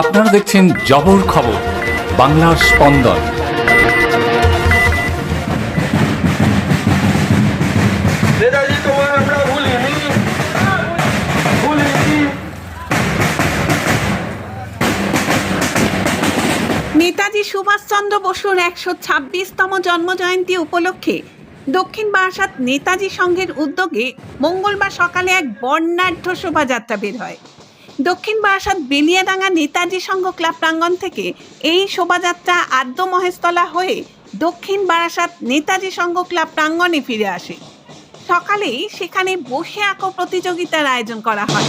আপনারা দেখছেন জবর খবর বাংলার স্পন্দন। নেতাজি তোমায় আমরা ভুলিনি। ভুলিনি। নেতাজি সুভাষচন্দ্র বসুর একশো ছাব্বিশতম জন্মজয়ন্তী উপলক্ষে দক্ষিণ বারাসাত নেতাজি সংঘের উদ্যোগে মঙ্গলবার সকালে এক বর্ণাঢ্য শোভাযাত্রা বের হয়। দক্ষিণ বারাসাত বেলিয়াডাঙ্গা নেতাজি সংঘ ক্লাব প্রাঙ্গণ থেকে এই শোভাযাত্রা আদ্য মহেশতলা হয়ে দক্ষিণ বারাসাত নেতাজি সংঘ ক্লাব প্রাঙ্গনে ফিরে আসে। সকালেই সেখানে বসে আঁকো প্রতিযোগিতার আয়োজন করা হয়।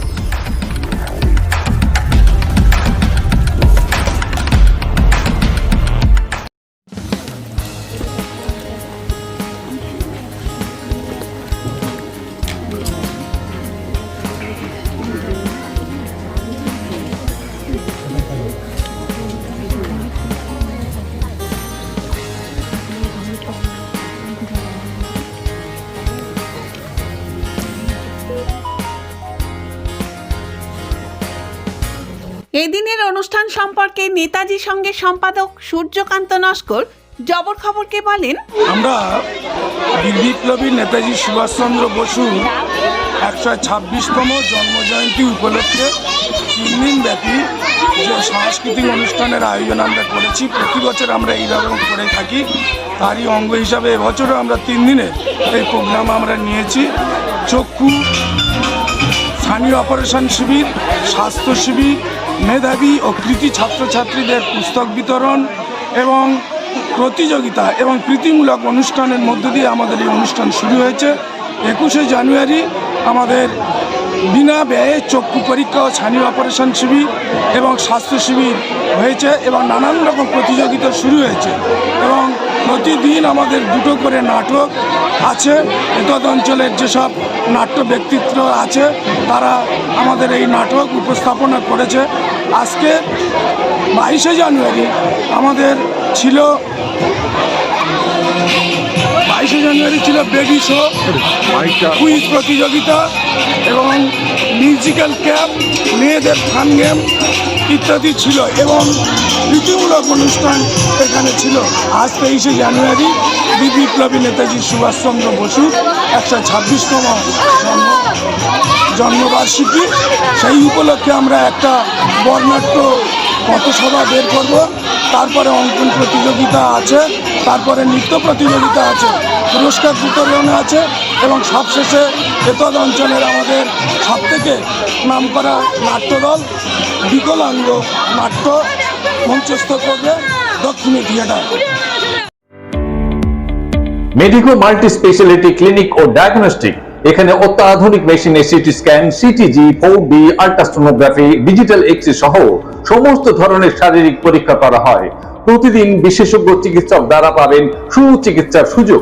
এদিনের অনুষ্ঠান সম্পর্কে নেতাজি সঙ্গে সম্পাদক সূর্যকান্ত নস্কর জবর খবরকে বলেন, আমরা বিপ্লবী নেতাজি সুভাষচন্দ্র বসু একশো ছাব্বিশতম জন্মজয়ন্তী উপলক্ষে তিন দিন ব্যাপী যে সাংস্কৃতিক অনুষ্ঠানের আয়োজন আমরা করেছি, প্রতি বছর আমরা এইভাবে করে থাকি। তারই অঙ্গ হিসাবে এবছরও আমরা তিন দিনে এই প্রোগ্রাম আমরা নিয়েছি। চক্ষু স্থানীয় অপারেশন শিবির, স্বাস্থ্য শিবির, মেধাবী ও কৃতি ছাত্রছাত্রীদের পুস্তক বিতরণ এবং প্রতিযোগিতা এবং প্রীতিমূলক অনুষ্ঠানের মধ্য দিয়ে আমাদের এই অনুষ্ঠান শুরু হয়েছে। একুশে জানুয়ারি আমাদের বিনা ব্যয়ে চক্ষু পরীক্ষা ও স্থানীয় অপারেশন শিবির এবং স্বাস্থ্য শিবির হয়েছে এবং নানান রকম প্রতিযোগিতা শুরু হয়েছে এবং প্রতিদিন আমাদের দুটো করে নাটক আছে। এতদ অঞ্চলের যেসব নাট্য ব্যক্তিত্ব আছে, তারা আমাদের এই নাটক উপস্থাপনা করেছে। আজকে বাইশে জানুয়ারি আমাদের ছিল, বাইশে জানুয়ারি ছিল বেবি শো, কুইজ প্রতিযোগিতা এবং মিউজিক্যাল ক্যাম্প, মেয়েদের ফান গেম ইত্যাদি ছিল এবং রীতিমূলক অনুষ্ঠান এখানে ছিল। আজ তেইশে জানুয়ারি বিপ্লবী নেতাজি সুভাষচন্দ্র বসু একশো ছাব্বিশতম জন্ম জন্মবার্ষিকী। সেই উপলক্ষে আমরা একটা বর্ণাঢ্য পথসভা বের করব। তারপরে অঙ্কন প্রতিযোগিতা আছে, তারপরে নৃত্য প্রতিযোগিতা আছে। পুরস্কার বিতরণ আছে এবং সবশেষে এতদ অঞ্চলের আমাদের সবথেকে নামকরা নাট্যদল বিকলাঙ্গ নাট্য মঞ্চস্থ করবে Dakshini theatre medico multi speciality clinic ও ডায়াগনস্টিক, এখানে অত্যাধুনিক মেশিনে CT scan, CTG four D ultrasonography, digital x ray সহ সমস্ত ধরনের শারীরিক পরীক্ষা করা হয়। প্রতিদিন বিশেষজ্ঞ চিকিৎসক দ্বারা পাবেন সুচিকিৎসার সুযোগ।